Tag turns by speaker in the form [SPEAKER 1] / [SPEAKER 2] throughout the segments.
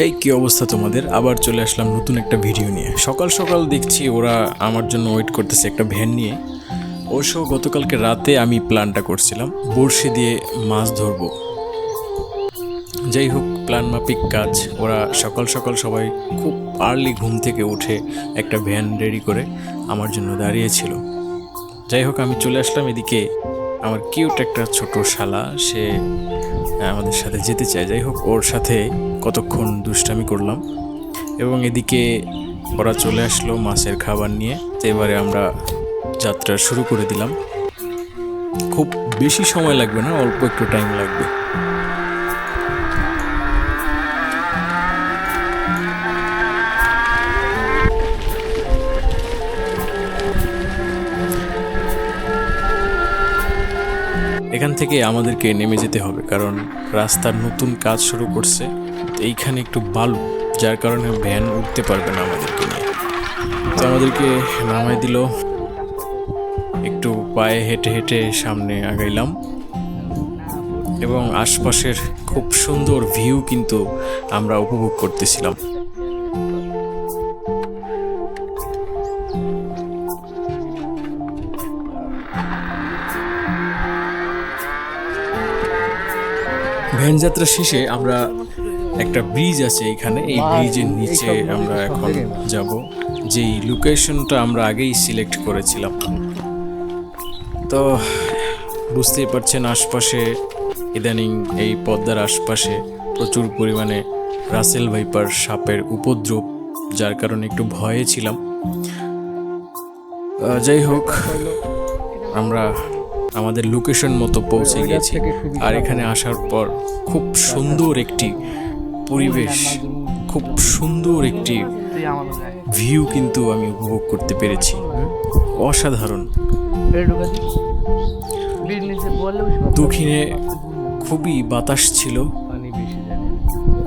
[SPEAKER 1] হেই কি অবস্থা তোমাদের? আবার চলে আসলাম নতুন একটা ভিডিও নিয়ে। সকাল সকাল দেখছি ওরা আমার জন্য ওয়েট করতেছে একটা ভ্যান নিয়ে। অবশ্য গতকালকে রাতে আমি প্ল্যানটা করছিলাম, বড়শি দিয়ে মাছ ধরবো। যাই হোক প্ল্যান মাফিক কাজ। ওরা সকাল সকাল সবাই খুব আর্লি ঘুম থেকে উঠে একটা ভ্যান রেডি করে আমার জন্য দাঁড়িয়েছিল। যাই হোক, আমি চলে আসলাম এদিকে। আমার কিউট একটা ছোট শালা, সে আমাদের সাথে যেতে চায়। যাই হোক, ওর সাথে কতক্ষণ দুষ্টামি করলাম। এবং এদিকে ওরা চলে আসলো মাছের খাবার নিয়ে। এবারে আমরা যাত্রা শুরু করে দিলাম। খুব বেশি সময় লাগবে না, অল্প একটু টাইম লাগবে। এখান থেকে আমাদেরকে নেমে যেতে হবে, কারণ রাস্তার নতুন কাজ শুরু করছে। তো এইখানে একটু বালু, যার কারণে ভ্যান উঠতে পারবে না আমাদেরকে নিয়ে। তো আমাদেরকে নামাই দিল। একটু পায়ে হেঁটে হেঁটে সামনে আগাইলাম। এবং আশপাশের খুব সুন্দর ভিউ কিন্তু আমরা উপভোগ করতেছিলাম। ভ্যান যাত্রা শেষে আমরা একটা ব্রিজ আছে এখানে। এই ব্রিজের নিচে আমরা এখন যাব যেই লোকেশনটা আমরা আগেই সিলেক্ট করেছিলাম। তো বুঝতেই পারছেন আশপাশে ইদানিং এই পদ্মার আশপাশে প্রচুর পরিমাণে রাসেল ভাইপার সাপের উপদ্রব যার কারণে একটু ভয়ে ছিলাম। যাই হোক আমরা আমাদের লোকেশন মতো পৌঁছে গেছি আর এখানে আসার পর খুব সুন্দর একটি পরিবেশ খুব সুন্দর একটি ভিউ কিন্তু আমি উপভোগ করতে পেরেছি। অসাধারণ। দক্ষিণে খুবই বাতাস ছিল।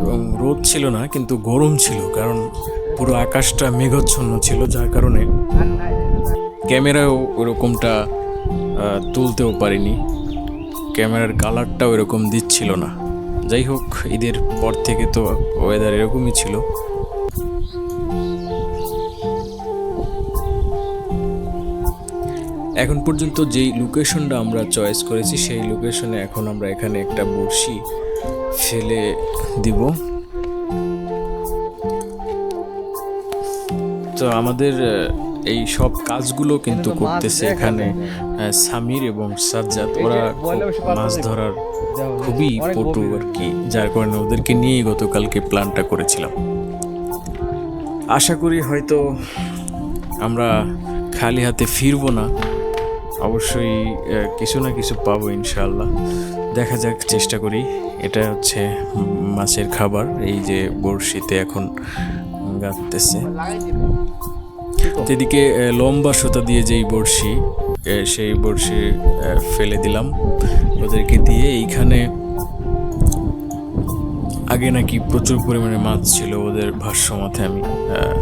[SPEAKER 1] এবং রোদ ছিল না কিন্তু গরম ছিল কারণ পুরো আকাশটা মেঘাচ্ছন্ন ছিল যার কারণে ক্যামেরাও ওরকমটা তুলতেও পারিনি। ক্যামেরার কালারটাও এরকম দিচ্ছিল না। যাই হোক, ঈদের পর থেকে তো ওয়েদার এরকমই ছিল। এখন পর্যন্ত যেই লোকেশনটা আমরা চয়েস করেছি, সেই লোকেশনে এখন আমরা এখানে একটা বড়শি ফেলে দিব। তো আমাদের এই সব কাজগুলো কিন্তু করতেছে এখানে সামির এবং সাজ্জাদ। ওরা মাছ ধরার খুবই পটু আর কি যার কারণে ওদেরকে নিয়েই গতকালকে প্ল্যানটা করেছিলাম। আশা করি হয়তো আমরা খালি হাতে ফিরবো না। অবশ্যই কিছু না কিছু পাবো ইনশাল্লাহ দেখা যাক চেষ্টা করি। এটা হচ্ছে মাছের খাবার। এই যে বড়শিতে এখন গাঁথতেছে। তো এদিকে লম্বা সুতা দিয়ে যেই বড়শি সেই বড়শি ফেলে দিলাম। ওদেরকে দিয়ে এইখানে আগে নাকি প্রচুর পরিমাণে মাছ ছিল ওদের ভাষ্য মতে আমি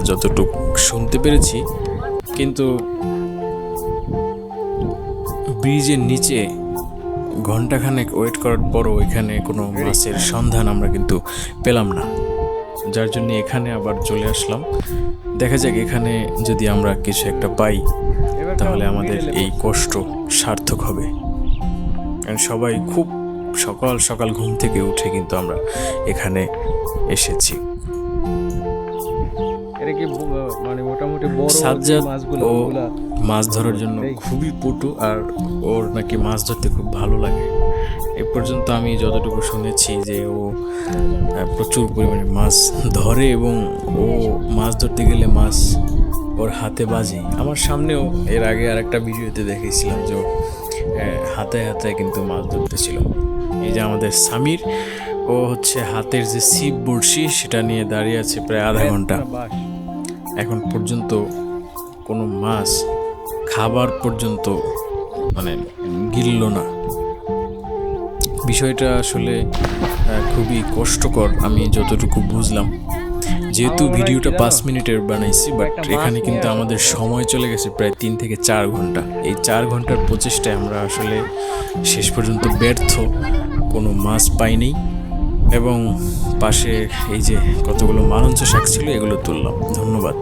[SPEAKER 1] যতটুকু শুনতে পেরেছি। কিন্তু ব্রিজের নিচে ঘন্টাখানেক ওয়েট করার পরও এখানে কোনো মাছের সন্ধান আমরা কিন্তু পেলাম না। যার জন্য এখানে আবার চলে আসলাম। দেখা যাক এখানে যদি আমরা কিছু একটা পাই তাহলে আমাদের এই কষ্ট সার্থক হবে। কারণ সবাই খুব সকাল সকাল ঘুম থেকে উঠে কিন্তু আমরা এখানে এসেছি।
[SPEAKER 2] মানে মোটামুটি বড়
[SPEAKER 1] সাজ্জাদ ও মাছ ধরার জন্য খুবই পটু আর ওর নাকি মাছ ধরতে খুব ভালো লাগে। এ পর্যন্ত আমি যতটুকু শুনেছি যে ও প্রচুর পরিমাণে মাছ ধরে এবং ও মাছ ধরতে গেলে মাছ ওর হাতে বাজে। আমার সামনেও এর আগে আর একটা ভিডিওতে দেখেছিলাম যে হাতে হাতে কিন্তু মাছ ধরতেছিল। এই যে আমাদের সামির, ও হচ্ছে হাতের যে ছিপ বড়শি, সেটা নিয়ে দাঁড়িয়ে আছে প্রায় আধা
[SPEAKER 2] ঘণ্টা।
[SPEAKER 1] এখন পর্যন্ত কোনো মাছ খাবার পর্যন্ত মানে গিলল না। বিষয়টা আসলে খুবই কষ্টকর, আমি যতটুকু বুঝলাম। যেহেতু ভিডিওটা পাঁচ মিনিটের বানাইছি বাট এখানে কিন্তু আমাদের সময় চলে গেছে প্রায় তিন থেকে চার ঘণ্টা। এই চার ঘণ্টার প্রচেষ্টায় আমরা আসলে শেষ পর্যন্ত ব্যর্থ, কোনো মাছ পাইনি এবং পাশে এই যে কতগুলো মালঞ্চ শাক ছিল, এগুলো তুললাম। ধন্যবাদ।